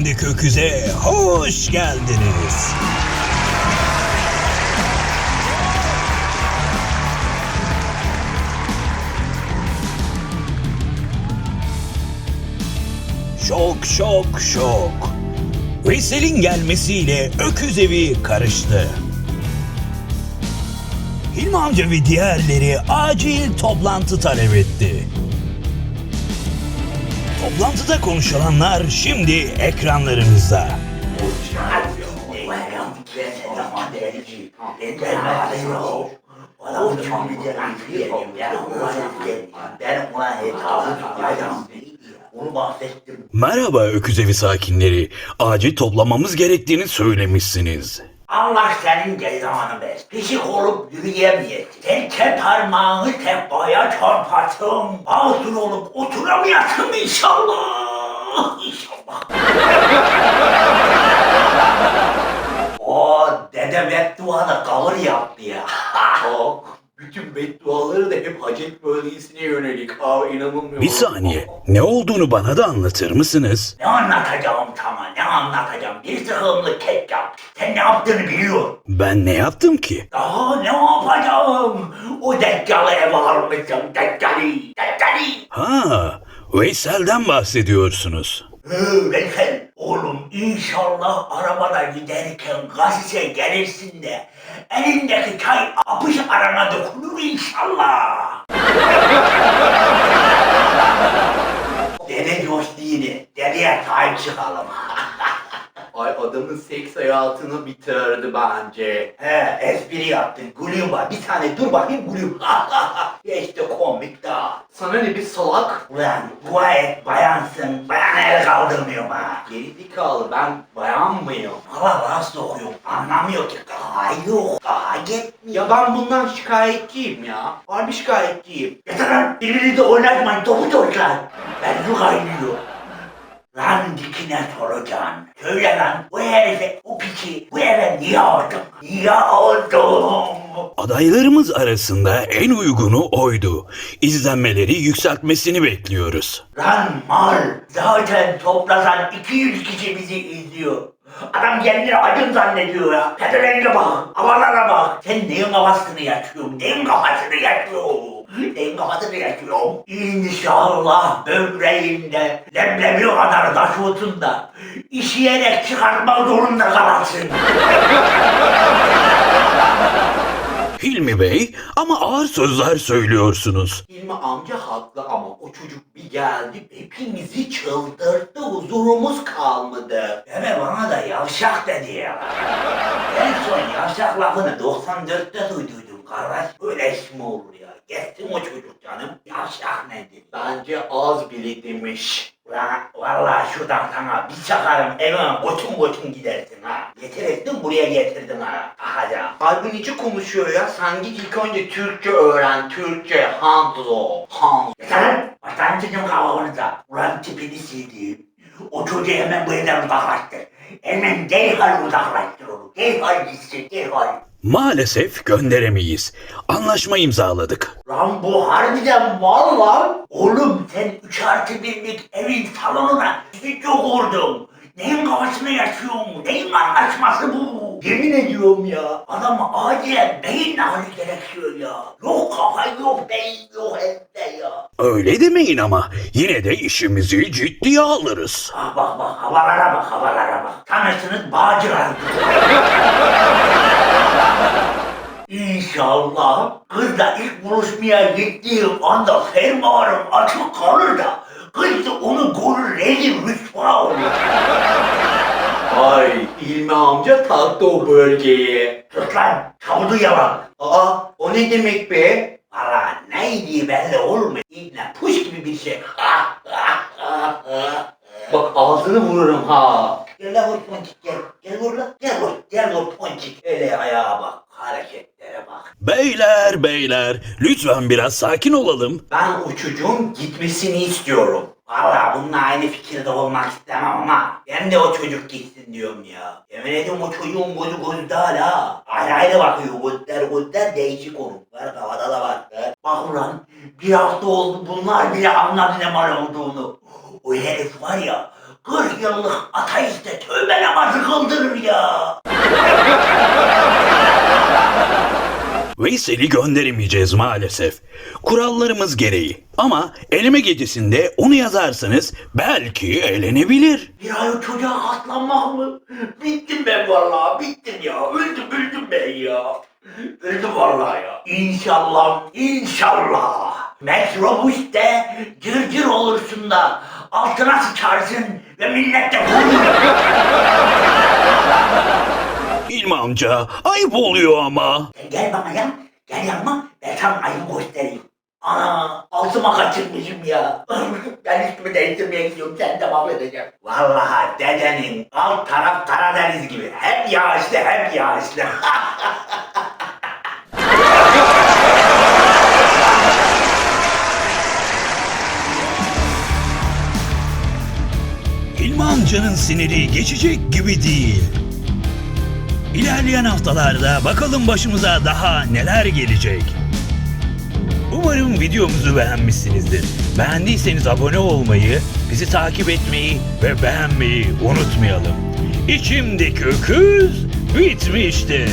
Efendi Köküz'e hoş geldiniz. Şok şok şok. Veysel'in gelmesiyle öküz evi karıştı. Hilmi amca ve diğerleri acil toplantı talep etti. Toplantıda konuşulanlar şimdi ekranlarınızda. Merhaba öküz evi sakinleri. Acil toplamamız gerektiğini söylemişsiniz. Allah senin cezanı versin. Pişik olup yürüyemeyesin. Sen tek parmağını tek baya çarparsın. Ağzın olup oturamayasın inşallah. İnşallah. o dede bedduada kalır yaptı ya. Çok. Bütün bedduaları da hep Hacet bölgesine yönelik. Aa inanılmıyorum. Bir saniye. Ne olduğunu bana da anlatır mısınız? ne anlatacağım sana ne anlatacağım. Bir sıkımlı kek yap. Sen ne yaptığını biliyor. Ben ne yaptım ki? Daha ne yapacağım? O dekkalı eve almışım. Dekkali. Dekkali. Ha, Veysel'den bahsediyorsunuz. Hı, Veysel, oğlum inşallah arabada giderken gazete gelirsin de elindeki çay apış arana dokunur inşallah. Dede coştu yine. Dedeye sahip çıkalım. Ay adamın seks hayatını bitirdi bence. He, espri yaptın. Gülüyor var. Bir tane dur bakayım ya işte komik daha. Sana ne bir salak? Ulan dua et bayansın. Bayan el kaldırmıyorum ha. Gerizekalı ben bayan mıyım? Allah rahatsız okuyorum. Anlamıyor ki. Daha yok. Daha gitmiyor. Ya ben bundan şikayetçiyim ya. Harbi şikayetçiyim. Yeter lan. Birbirinizi oynatmayın. Topu çocuklar. Ben su kaynıyor. Lan dikine soracaksın. Söyle lan. Bu herife, bu piçi bu eve niye aldın? Niye aldın? Adaylarımız arasında en uygunu oydu. İzlenmeleri yükseltmesini bekliyoruz. Lan mal. Zaten toplasan 200 kişi bizi izliyor. Adam kendini acın zannediyor ya. Pedalenge bak, havalara bak. Sen neyin kafasını yaşıyorsun? Neyin kafasını yaşıyorsun? Yaşıyorsun? İnşallah böbreğinde leblebi kadar taş olsun da işeyerek çıkartmak zorunda kalasın. Hilmi Bey ama ağır sözler söylüyorsunuz. Hilmi amca haklı ama o çocuk bir geldi hepimizi çıldırttı huzurumuz kalmadı. Deme bana da yavşak dedi ya. En son yavşak lafını 94'te duyduydum kardeş. Öyle iş mi olur ya? Geçtim o çocuk canım. Yavşak nedir? Bence az bile demiş. Ulan vallahi şuradan sana bir çakarım evime koçun koçun gidersin ha. Getir ettin buraya getirdin ha. Bakacağım. Harbi niçin konuşuyor ya? Sen git ilk önce Türkçe öğren. Türkçe. Hanzo. Hanzo. Yeter. Baştan çıkın kavganıza. Ulan tipini sildiğim. O çocuğu hemen bu evden uzaklaştır. Hemen derhal uzaklaştır onu. Derhal gitsin derhal. Maalesef gönderemeyiz. Anlaşma imzaladık. Lan bu harbiden mal lan. Oğlum sen 3 artı birlik evin salonuna stüdyo kurdun. Neyin kafasını yaşıyorsun? Neyin anlaşması bu? Yemin ediyorum ya. Adama acilen beyin nakli gerekiyor ya. Yok kafa yok beyin yok ette ya. Öyle demeyin ama yine de işimizi ciddiye alırız. Ah bak bak havalara bak havalara bak. Tanırsınız bağcılar. İnşallah kızla ilk buluşmaya gittiğim anda fermuarım açık kalır da kız da onu görür rezil rüsva olur. Ay İlmi amca taktı o bölgeyi. Sus lan çabudu yalan. Aa o ne demek be? Valla neydi belli olmuyor. İbne puş gibi bir şey. Bak ağzını vururum ha. Gel lan vur ponçik gel. Gel vur lan. Gel vur. Gel vur ponçik. Ele ayağa bak. Hareketlere bak. Beyler beyler lütfen biraz sakin olalım. Ben o çocuğun gitmesini istiyorum. Valla bununla aynı fikirde olmak istemem ama ben de o çocuk gitsin diyorum ya. Yemin ediyorum o çocuğun gözü gözde hala. Ayrı ayrı bakıyor gözler gözler değişik onun. Var havada da var. Bak ulan bir hafta oldu bunlar bile anladı ne mal olduğunu. O herif var ya 40 yıllık ateiste tövbe namazı kıldırır ya. Veysel'i gönderemeyeceğiz maalesef. Kurallarımız gereği. Ama eleme gecesinde onu yazarsanız belki eğlenebilir. Bir ay o çocuğa katlanmak mı? Bittim ben vallahi bittim ya. Öldüm öldüm ben ya. Öldüm vallahi ya. İnşallah, inşallah. Metrobüste cırcır olursun da altına sıçarsın ve millette vurur. İlmi amca ayıp oluyor ama. Gel bana ya. Gel yanıma. Ben sana ayımı göstereyim. Ana altıma kaçırmışım ya. ben üstümü değiştirmeye gidiyorum. Sen de mahvedeceğim. Vallahi dedenin alt taraf Karadeniz gibi. Hep yağışlı hep yağışlı. İlmi amcanın siniri geçecek gibi değil. İlerleyen haftalarda bakalım başımıza daha neler gelecek. Umarım videomuzu beğenmişsinizdir. Beğendiyseniz abone olmayı, bizi takip etmeyi ve beğenmeyi unutmayalım. İçimdeki öküz bitmiştir.